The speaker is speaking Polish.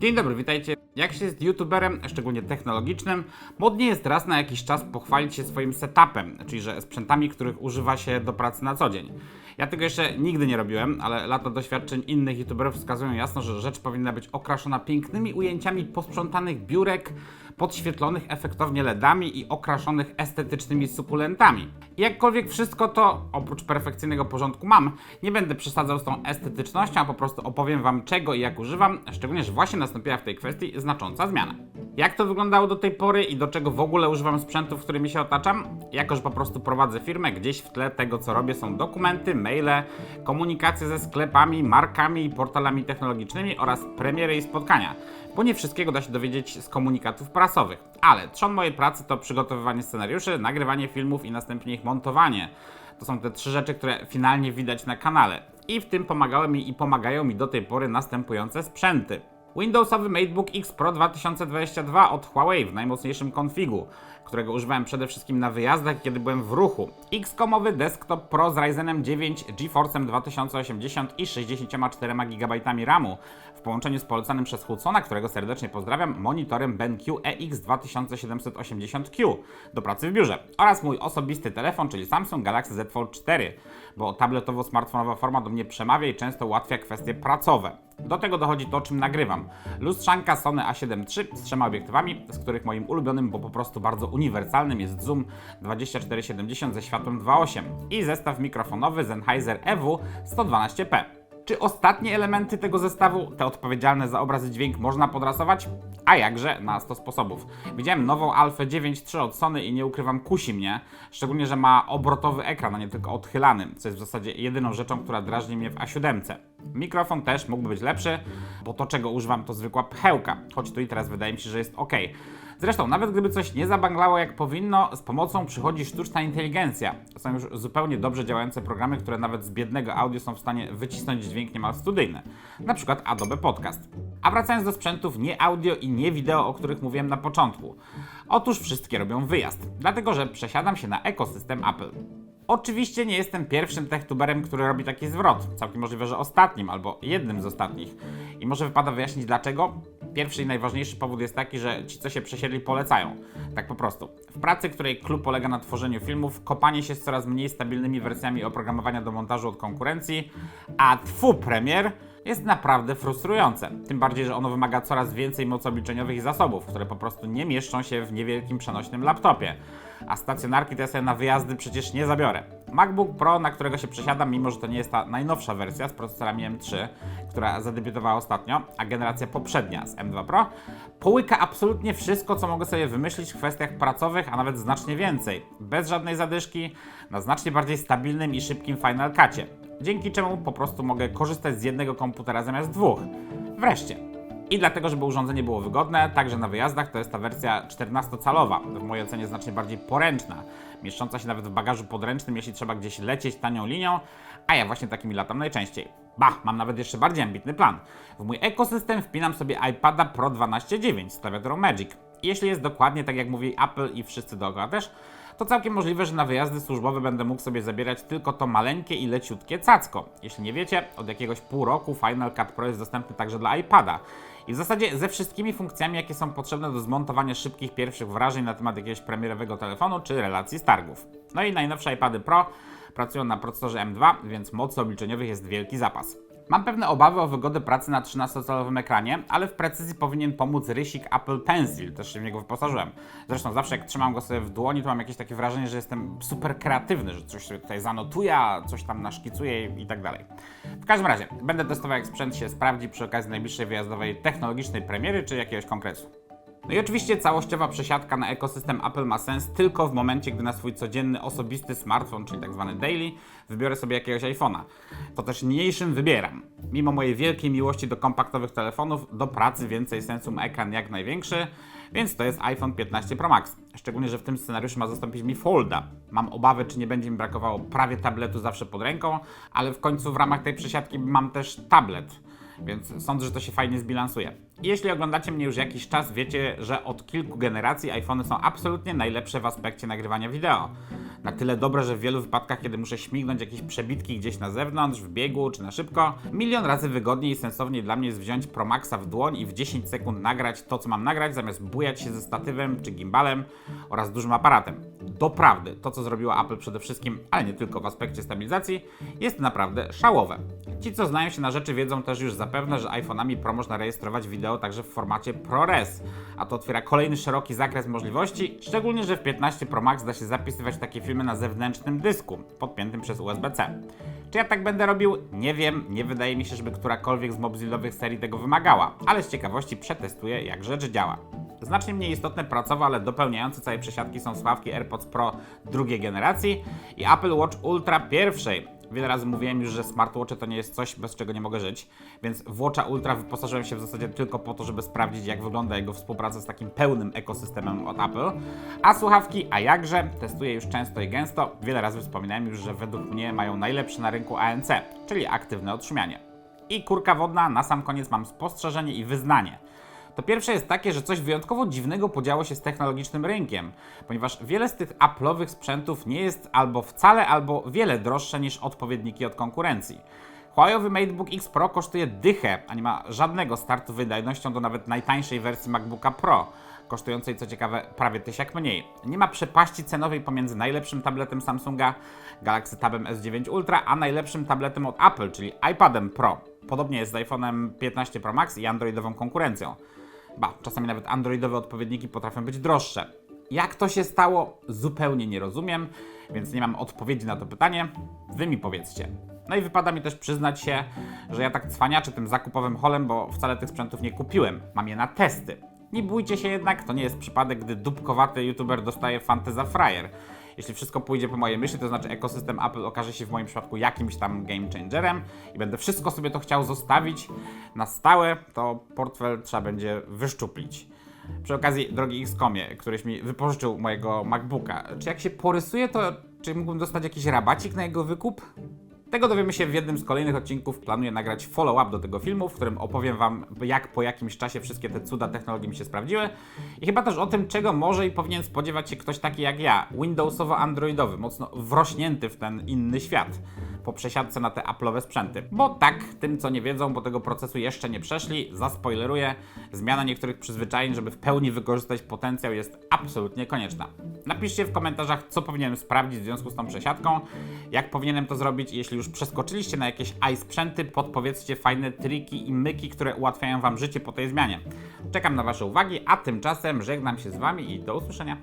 Dzień dobry, witajcie. Jak się jest youtuberem, szczególnie technologicznym, modnie jest raz na jakiś czas pochwalić się swoim setupem, czyli że sprzętami, których używa się do pracy na co dzień. Ja tego jeszcze nigdy nie robiłem, ale lata doświadczeń innych youtuberów wskazują jasno, że rzecz powinna być okraszona pięknymi ujęciami posprzątanych biurek, podświetlonych efektownie LEDami i okraszonych estetycznymi sukulentami. I jakkolwiek wszystko to, oprócz perfekcyjnego porządku mam, nie będę przesadzał z tą estetycznością, a po prostu opowiem Wam czego i jak używam, szczególnie, że właśnie nastąpiła w tej kwestii znacząca zmiana. Jak to wyglądało do tej pory i do czego w ogóle używam sprzętów, którymi się otaczam? Jako, że po prostu prowadzę firmę, gdzieś w tle tego, co robię, są dokumenty, maile, komunikacje ze sklepami, markami i portalami technologicznymi oraz premiery i spotkania. Bo nie wszystkiego da się dowiedzieć z komunikatów prasowych. Ale trzon mojej pracy to przygotowywanie scenariuszy, nagrywanie filmów i następnie ich montowanie. To są te trzy rzeczy, które finalnie widać na kanale. I w tym pomagały mi i pomagają mi do tej pory następujące sprzęty. Windowsowy MateBook X Pro 2022 od Huawei w najmocniejszym konfigu, którego używałem przede wszystkim na wyjazdach, kiedy byłem w ruchu. X-komowy desktop Pro z Ryzenem 9 GeForce'em 2080 i 64 GB RAMu w połączeniu z polecanym przez Hudsona, którego serdecznie pozdrawiam, monitorem BenQ EX 2780Q do pracy w biurze oraz mój osobisty telefon, czyli Samsung Galaxy Z Fold 4, bo tabletowo-smartfonowa forma do mnie przemawia i często ułatwia kwestie pracowe. Do tego dochodzi to, czym nagrywam. Lustrzanka Sony A7 III z trzema obiektywami, z których moim ulubionym, bo po prostu bardzo uniwersalnym jest zoom 2470 ze światłem 2.8 i zestaw mikrofonowy Sennheiser EW 112P. Czy ostatnie elementy tego zestawu, te odpowiedzialne za obraz i dźwięk, można podrasować? A jakże, na 100 sposobów. Widziałem nową Alfę 9.3 od Sony i nie ukrywam, kusi mnie, szczególnie, że ma obrotowy ekran, a nie tylko odchylany, co jest w zasadzie jedyną rzeczą, która drażni mnie w A7. Mikrofon też mógłby być lepszy, bo to czego używam to zwykła pchełka, choć tu i teraz wydaje mi się, że jest ok. Zresztą, nawet gdyby coś nie zabanglało jak powinno, z pomocą przychodzi sztuczna inteligencja. Są już zupełnie dobrze działające programy, które nawet z biednego audio są w stanie wycisnąć dźwięk niemal studyjny. Na przykład Adobe Podcast. A wracając do sprzętów nie audio i nie wideo, o których mówiłem na początku. Otóż wszystkie robią wyjazd, dlatego że przesiadam się na ekosystem Apple. Oczywiście nie jestem pierwszym techtuberem, który robi taki zwrot. Całkiem możliwe, że ostatnim albo jednym z ostatnich. I może wypada wyjaśnić dlaczego. Pierwszy i najważniejszy powód jest taki, że ci, co się przesiedli, polecają. Tak po prostu. W pracy, której klub polega na tworzeniu filmów, kopanie się z coraz mniej stabilnymi wersjami oprogramowania do montażu od konkurencji, a twu premier jest naprawdę frustrujące. Tym bardziej, że ono wymaga coraz więcej mocy obliczeniowych i zasobów, które po prostu nie mieszczą się w niewielkim przenośnym laptopie. A stacjonarki ja sobie na wyjazdy przecież nie zabiorę. MacBook Pro, na którego się przesiadam, mimo że to nie jest ta najnowsza wersja z procesorami M3, która zadebiutowała ostatnio, a generacja poprzednia z M2 Pro, połyka absolutnie wszystko, co mogę sobie wymyślić w kwestiach pracowych, a nawet znacznie więcej. Bez żadnej zadyszki, na znacznie bardziej stabilnym i szybkim Final Cutie. Dzięki czemu po prostu mogę korzystać z jednego komputera zamiast dwóch. Wreszcie. I dlatego, żeby urządzenie było wygodne, także na wyjazdach to jest ta wersja 14-calowa, w mojej ocenie znacznie bardziej poręczna, mieszcząca się nawet w bagażu podręcznym, jeśli trzeba gdzieś lecieć tanią linią, a ja właśnie takimi latam najczęściej. Ba, mam nawet jeszcze bardziej ambitny plan. W mój ekosystem wpinam sobie iPada Pro 12.9 z klawiaturą Magic. I jeśli jest dokładnie tak jak mówi Apple i wszyscy dookoła też, to całkiem możliwe, że na wyjazdy służbowe będę mógł sobie zabierać tylko to maleńkie i leciutkie cacko. Jeśli nie wiecie, od jakiegoś pół roku Final Cut Pro jest dostępny także dla iPada. I w zasadzie ze wszystkimi funkcjami, jakie są potrzebne do zmontowania szybkich pierwszych wrażeń na temat jakiegoś premierowego telefonu czy relacji z targów. No i najnowsze iPady Pro pracują na procesorze M2, więc mocy obliczeniowych jest wielki zapas. Mam pewne obawy o wygodę pracy na 13-calowym ekranie, ale w precyzji powinien pomóc rysik Apple Pencil, też się w niego wyposażyłem. Zresztą zawsze jak trzymam go sobie w dłoni, to mam jakieś takie wrażenie, że jestem super kreatywny, że coś sobie tutaj zanotuję, coś tam naszkicuję i tak dalej. W każdym razie, będę testował jak sprzęt się sprawdzi przy okazji najbliższej wyjazdowej technologicznej premiery czy jakiegoś kongresu. No i oczywiście całościowa przesiadka na ekosystem Apple ma sens tylko w momencie, gdy na swój codzienny osobisty smartfon, czyli tak zwany daily, wybiorę sobie jakiegoś iPhone'a. To też niniejszym wybieram. Mimo mojej wielkiej miłości do kompaktowych telefonów, do pracy więcej sensu ma ekran jak największy, więc to jest iPhone 15 Pro Max. Szczególnie, że w tym scenariuszu ma zastąpić mi Folda. Mam obawy, czy nie będzie mi brakowało prawie tabletu zawsze pod ręką, ale w końcu w ramach tej przesiadki mam też tablet więc sądzę, że to się fajnie zbilansuje. Jeśli oglądacie mnie już jakiś czas, wiecie, że od kilku generacji iPhony są absolutnie najlepsze w aspekcie nagrywania wideo. Na tyle dobre, że w wielu wypadkach, kiedy muszę śmignąć jakieś przebitki gdzieś na zewnątrz, w biegu czy na szybko, milion razy wygodniej i sensowniej dla mnie jest wziąć Pro Maxa w dłoń i w 10 sekund nagrać to, co mam nagrać, zamiast bujać się ze statywem czy gimbalem oraz dużym aparatem. Doprawdy, to co zrobiła Apple przede wszystkim, ale nie tylko w aspekcie stabilizacji, jest naprawdę szałowe. Ci, co znają się na rzeczy, wiedzą też już zapewne, że iPhone'ami Pro można rejestrować wideo także w formacie ProRes, a to otwiera kolejny szeroki zakres możliwości, szczególnie, że w 15 Pro Max da się zapisywać takie filmy na zewnętrznym dysku, podpiętym przez USB-C. Czy ja tak będę robił? Nie wiem, nie wydaje mi się, żeby którakolwiek z Mobile'owych serii tego wymagała, ale z ciekawości przetestuję, jak rzecz działa. Znacznie mniej istotne pracowo, ale dopełniające całej przesiadki są słuchawki AirPods Pro drugiej generacji i Apple Watch Ultra pierwszej. Wiele razy mówiłem już, że smartwatche to nie jest coś, bez czego nie mogę żyć, więc w Watcha Ultra wyposażyłem się w zasadzie tylko po to, żeby sprawdzić, jak wygląda jego współpraca z takim pełnym ekosystemem od Apple. A słuchawki, a jakże, testuję już często i gęsto. Wiele razy wspominałem już, że według mnie mają najlepsze na rynku ANC, czyli aktywne odszumianie. I kurka wodna, na sam koniec mam spostrzeżenie i wyznanie. To pierwsze jest takie, że coś wyjątkowo dziwnego podziało się z technologicznym rynkiem, ponieważ wiele z tych Apple'owych sprzętów nie jest albo wcale, albo wiele droższe niż odpowiedniki od konkurencji. Huawei'owy MateBook X Pro kosztuje dychę, a nie ma żadnego startu wydajnością do nawet najtańszej wersji MacBooka Pro, kosztującej co ciekawe prawie tysiak mniej. Nie ma przepaści cenowej pomiędzy najlepszym tabletem Samsunga, Galaxy Tabem S9 Ultra, a najlepszym tabletem od Apple, czyli iPadem Pro. Podobnie jest z iPhone'em 15 Pro Max i androidową konkurencją. Ba, czasami nawet androidowe odpowiedniki potrafią być droższe. Jak to się stało? Zupełnie nie rozumiem, więc nie mam odpowiedzi na to pytanie. Wy mi powiedzcie. No i wypada mi też przyznać się, że ja tak cwaniaczę tym zakupowym holem, bo wcale tych sprzętów nie kupiłem. Mam je na testy. Nie bójcie się jednak, to nie jest przypadek, gdy dupkowaty youtuber dostaje fantę za frajer. Jeśli wszystko pójdzie po mojej myśli, to znaczy ekosystem Apple okaże się w moim przypadku jakimś tam game changerem i będę wszystko sobie to chciał zostawić na stałe, to portfel trzeba będzie wyszczuplić. Przy okazji, drogi Xcomie, któryś mi wypożyczył mojego MacBooka, czy jak się porysuje, to czy mógłbym dostać jakiś rabacik na jego wykup? Tego dowiemy się w jednym z kolejnych odcinków. Planuję nagrać follow-up do tego filmu, w którym opowiem Wam, jak po jakimś czasie wszystkie te cuda technologii mi się sprawdziły. I chyba też o tym, czego może i powinien spodziewać się ktoś taki jak ja, Windowsowo-Androidowy, mocno wrośnięty w ten inny świat po przesiadce na te Apple'owe sprzęty. Bo tak, tym co nie wiedzą, bo tego procesu jeszcze nie przeszli, zaspoileruję, zmiana niektórych przyzwyczajeń, żeby w pełni wykorzystać potencjał jest absolutnie konieczna. Napiszcie w komentarzach, co powinienem sprawdzić w związku z tą przesiadką, jak powinienem to zrobić jeśli już przeskoczyliście na jakieś i-sprzęty, podpowiedzcie fajne triki i myki, które ułatwiają Wam życie po tej zmianie. Czekam na Wasze uwagi, a tymczasem żegnam się z Wami i do usłyszenia.